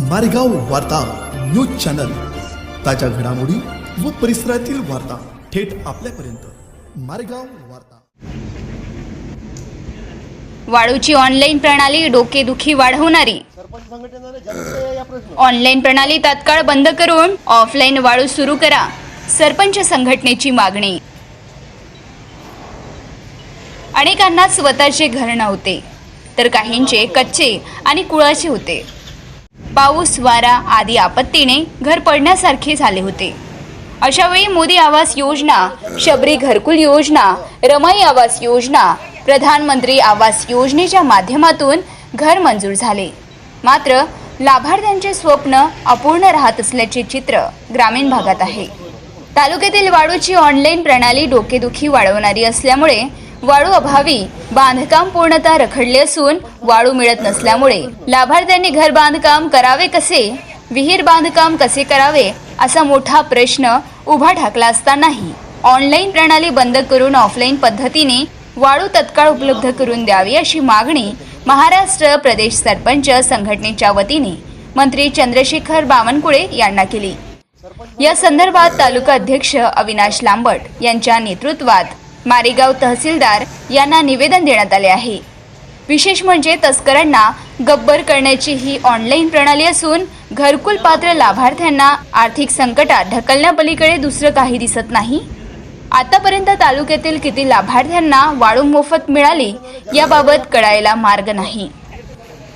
मारेगाव वार्ता news channel. ताज्या घडामोडी व परिसरातील वार्ता थेट आपल्यापर्यंत. मारेगाव वार्ता. वाळूची ऑनलाईन प्रणाली डोकेदुखी वाढवणारी. सरपंच संघटनेने जनतेला या प्रश्न ऑनलाईन प्रणाली तात्काळ बंद करून ऑफलाईन वाळू सुरू करा. सरपंच संघटनेची मागणी. अनेकांना स्वतःचे घर नव्हते तर काहींचे कच्चे आणि कुळाचे होते. पाऊस वारा आदी आपत्तीने घर पडण्यासारखे झाले होते. अशावेळी मोदी आवास योजना शबरी घरकुल योजना रमाई आवास योजना प्रधानमंत्री आवास योजनेच्या माध्यमातून घर मंजूर झाले. मात्र लाभार्थ्यांचे स्वप्न अपूर्ण राहत असल्याचे चित्र ग्रामीण भागात आहे. तालुक्यातील वाळूची ऑनलाईन प्रणाली डोकेदुखी वाढवणारी असल्यामुळे वाळू अभावी बांधकाम पूर्णतः रखडले असून वाळू मिळत नसल्यामुळे लाभार्थ्यांनी घर बांधकाम करावे कसे? विहीर बांधकाम कसे करावे? असा मोठा प्रश्न उभा ठाकला असतानाही ऑनलाईन प्रणाली बंद करून ऑफलाईन पद्धतीने वाळू तत्काळ उपलब्ध करून द्यावी अशी मागणी महाराष्ट्र प्रदेश सरपंच संघटनेच्या वतीने मंत्री चंद्रशेखर बावनकुळे यांना केली. या संदर्भात तालुका अध्यक्ष अविनाश लांबट यांच्या नेतृत्वात मारेगाव तहसीलदार यांना निवेदन देण्यात आले आहे. विशेष म्हणजे तस्करांना गब्बर करण्याची ही ऑनलाईन प्रणाली असून घरकुल पात्र लाभार्थ्यांना आर्थिक संकटात ढकलण्यापलीकडे दुसरं काही दिसत नाही. आतापर्यंत तालुक्यातील किती लाभार्थ्यांना वाळू मोफत मिळाली याबाबत कळायला मार्ग नाही.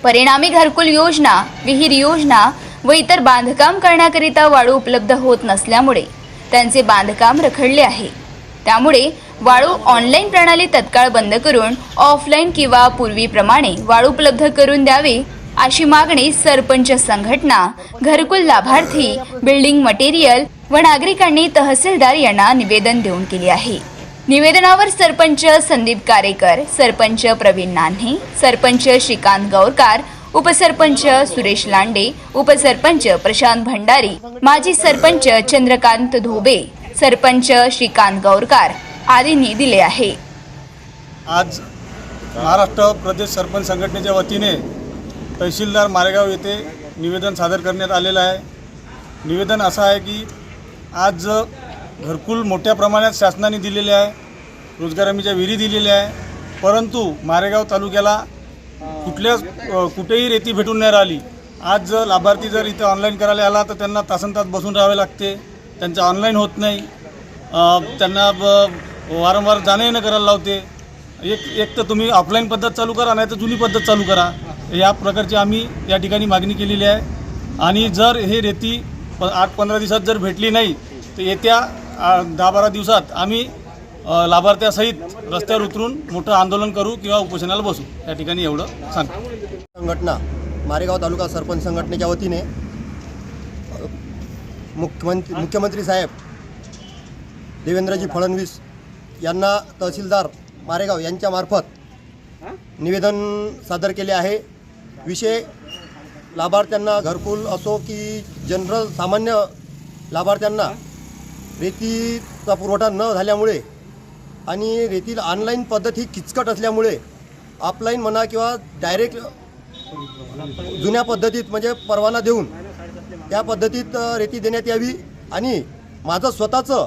परिणामी घरकुल योजना विहीर योजना व इतर बांधकाम करण्याकरिता वाळू उपलब्ध होत नसल्यामुळे त्यांचे बांधकाम रखडले आहे. त्यामुळे वाळू ऑनलाईन प्रणाली तत्काळ बंद करून ऑफलाईन किंवा पूर्वीप्रमाणे वाळू उपलब्ध करून द्यावी अशी मागणी सरपंच संघटना घरकुल लाभार्थी बिल्डिंग मटेरियल व नागरिकांनी तहसीलदार यांना निवेदन देऊन केली आहे. निवेदनावर सरपंच संदीप कारेकर सरपंच प्रवीण नान्हे सरपंच श्रीकांत गौरकार उपसरपंच सुरेश लांडे उपसरपंच प्रशांत भंडारी माजी सरपंच चंद्रकांत धोबे सरपंच श्रीकांत गौरकार आदींनी दिले आहे. आज महाराष्ट्र प्रदेश सरपंच संघटनेच्या वतीने तहसीलदार मारेगाव येथे निवेदन सादर करण्यात आलेलं आहे. निवेदन असं आहे की आज घरकुल मोठ्या प्रमाणात शासनाने दिलेले आहे रोजगार हमीच्या विहिरी दिलेल्या आहे परंतु मारेगाव तालुक्याला कुठल्याच कुठेही रेती भेटून नाही राहिली. आज जर लाभार्थी जर इथं ऑनलाईन करायला आला तर त्यांना तासन तास बसून राहावे लागते. त्यांचं ऑनलाईन होत नाही. त्यांना ब- वारंवार जाणं येणं करायला लावते. एक एक तर तुम्ही ऑफलाईन पद्धत चालू करा नाही तर जुनी पद्धत चालू करा. या प्रकारची आम्ही या ठिकाणी मागणी केलेली आहे. आणि जर हे रेती प आठ पंधरा दिवसात जर भेटली नाही तर येत्या दहा बारा दिवसात आम्ही लाभार्थ्यासहित रस्त्यावर उतरून मोठं आंदोलन करू किंवा उपोषणाला बसू. या ठिकाणी एवढं सांगतो. संघटना मारेगाव तालुका सरपंच संघटनेच्या वतीने मुख्यमंत्री मुख्यमंत्री साहेब देवेंद्रजी फडणवीस यांना तहसीलदार मारेगाव यांच्यामार्फत निवेदन सादर केले आहे. विषय लाभार्थ्यांना घरकुल असो की जनरल सामान्य लाभार्थ्यांना रेतीचा पुरवठा न झाल्यामुळे आणि रेतील ऑनलाईन पद्धत ही किचकट असल्यामुळे ऑफलाईन म्हणा किंवा डायरेक्ट जुन्या पद्धतीत म्हणजे परवाना देऊन त्या पद्धतीत रेती देण्यात यावी आणि माझं स्वतःचं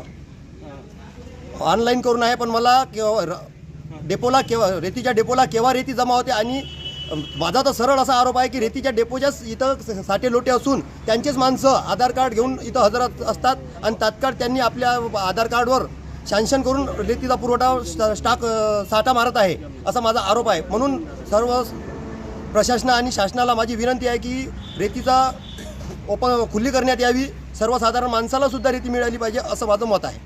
ऑनलाईन करून आहे पण मला केव्हा र- डेपोला केव्हा रेतीच्या डेपोला केव्हा रेती जमा होते आणि माझा तर सरळ असा आरोप आहे की रेतीच्या डेपोच्याच इथं स- साठे लोटे असून त्यांचेच माणसं आधार कार्ड घेऊन इथं हजर असतात आणि तात्काळ त्यांनी आपल्या आधार कार्डवर शांशन करून रेतीचा पुरवठा स्टाक साठा मारत आहे असा माझा आरोप आहे. म्हणून सर्व प्रशासन आणि शासनाला माझी विनंती आहे की रेतीचा ओपन खुल्ली करण्यात यावी. सर्वसाधारण माणसालासुद्धा रेती मिळाली पाहिजे असं माझं मत आहे.